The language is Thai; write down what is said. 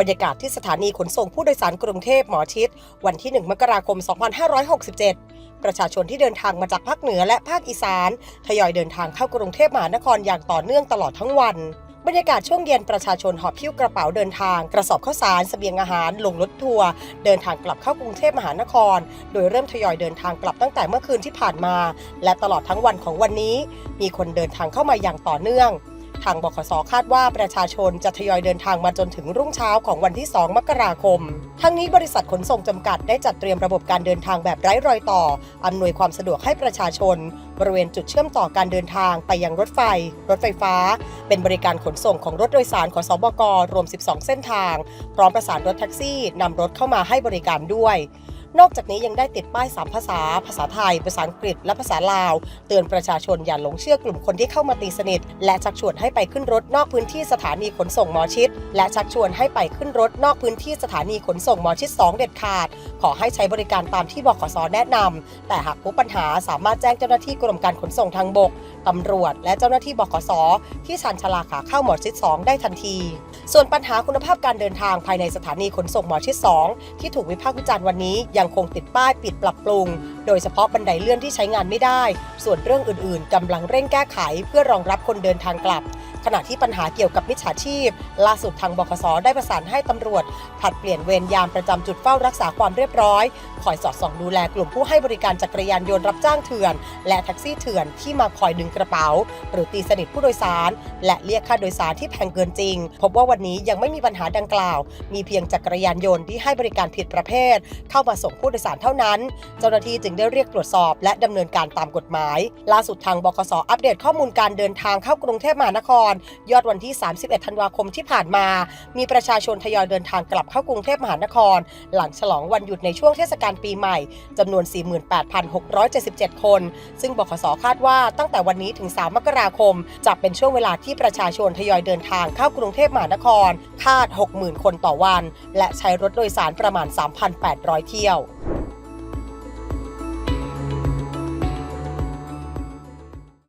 บรรยากาศที่สถานีขนส่งผู้โดยสารกรุงเทพหมอชิด วันที่ 1 มกราคม 2567 ประชาชนที่เดินทางมาจากภาคเหนือและภาคอีสานทยอยเดินทางเข้ากรุงเทพมหานครอย่างต่อเนื่องตลอดทั้งวันบรรยากาศช่วงเย็นประชาชนหอบพิ้วกระเป๋าเดินทาง กระสอบข้าวสารเสบียงอาหาร ลงรถทัวร์เดินทางกลับเข้ากรุงเทพมหานคร โดยเริ่มทยอยเดินทางกลับตั้งแต่เมื่อคืนที่ผ่านมา และตลอดทั้งวันของวันนี้ มีคนเดินทางเข้ามาอย่างต่อเนื่อง ทางบขสคาดว่าประชาชนจะทยอยเดินทางมาจนถึงรุ่งเช้าของวันที่ 2 มกราคม ทั้งนี้บริษัทขนส่งจำกัดได้จัดเตรียมระบบการเดินทางแบบไร้รอยต่อ อำนวยความสะดวกให้ประชาชน บริเวณจุดเชื่อมต่อการเดินทางไปยังรถไฟ รถไฟฟ้า เป็นบริการขนส่งของรถโดยสารของสบกรวม 12 เส้นทาง พร้อมประสานรถแท็กซี่นำรถเข้ามาให้บริการด้วย นอกจากนี้ยังได้ติดป้าย 3 ภาษา ภาษาไทย ภาษาอังกฤษ และภาษาลาว เตือนประชาชนอย่าหลงเชื่อกลุ่มคนที่เข้ามาตีสนิท และชักชวนให้ไปขึ้นรถนอกพื้นที่สถานีขนส่งหมอชิด และชักชวนให้ไปขึ้นรถนอกพื้นที่สถานีขนส่งหมอชิด 2 เด็ดขาด ขอให้ใช้บริการตามที่บขสแนะนำแต่หากพบปัญหาสามารถแจ้งเจ้าหน้าที่กรมการขนส่งทางบกตำรวจ และเจ้าหน้าที่บขสที่ชานชลาขาเข้าหมอชิด 2 ได้ทันที ส่วนปัญหาคุณภาพการเดินทางภายในสถานีขนส่งหมอชิด 2 ที่ถูกวิพากษ์วิจารณ์วันนี้ยังคงติดป้ายปิดปรับปรุง โดยเฉพาะบันไดเลื่อนที่ใช้งานไม่ได้ ส่วนเรื่องอื่นๆกำลังเร่งแก้ไขเพื่อรองรับคนเดินทางกลับ ขณะที่ปัญหาเกี่ยวกับมิจฉาชีพ ล่าสุดทางบขสได้ประสานให้ตำรวจผลัดเปลี่ยนเวรยามประจำจุดเฝ้ารักษาความเรียบร้อยคอยสอดส่องดูแลกลุ่มผู้ให้บริการจักรยานยนต์รับจ้างเถื่อน และแท็กซี่เถื่อนที่มาคอยดึงกระเป๋า หรือตีสนิทผู้โดยสาร และเรียกค่าโดยสารที่แพงเกินจริง พบว่าวันนี้ยังไม่มีปัญหาดังกล่าว มีเพียงจักรยานยนต์ที่ให้บริการผิดประเภท เข้ามาส่งผู้โดยสารเท่านั้น เจ้าหน้าที่จึงได้เรียกตรวจสอบ และดำเนินการตามกฎหมาย ล่าสุดทางบคสอัปเดตข้อมูลการเดินทางเข้ากรุงเทพมหานครร ยอดวันที่ 31 ธันวาคมที่ผ่านมา มีประชาชนทยอยเดินทางกลับเข้ากรุงเทพมหานคร หลังฉลองวันหยุดในช่วงเทศกาลปีใหม่จำนวน 48,677 คน ซึ่งบขสคาดว่าตั้งแต่วันนี้ถึง 3 มกราคม จะเป็นช่วงเวลาที่ประชาชนทยอยเดินทางเข้ากรุงเทพมหานคร คาด 60,000 คนต่อวัน และใช้รถโดยสารประมาณ 3,800 เที่ยว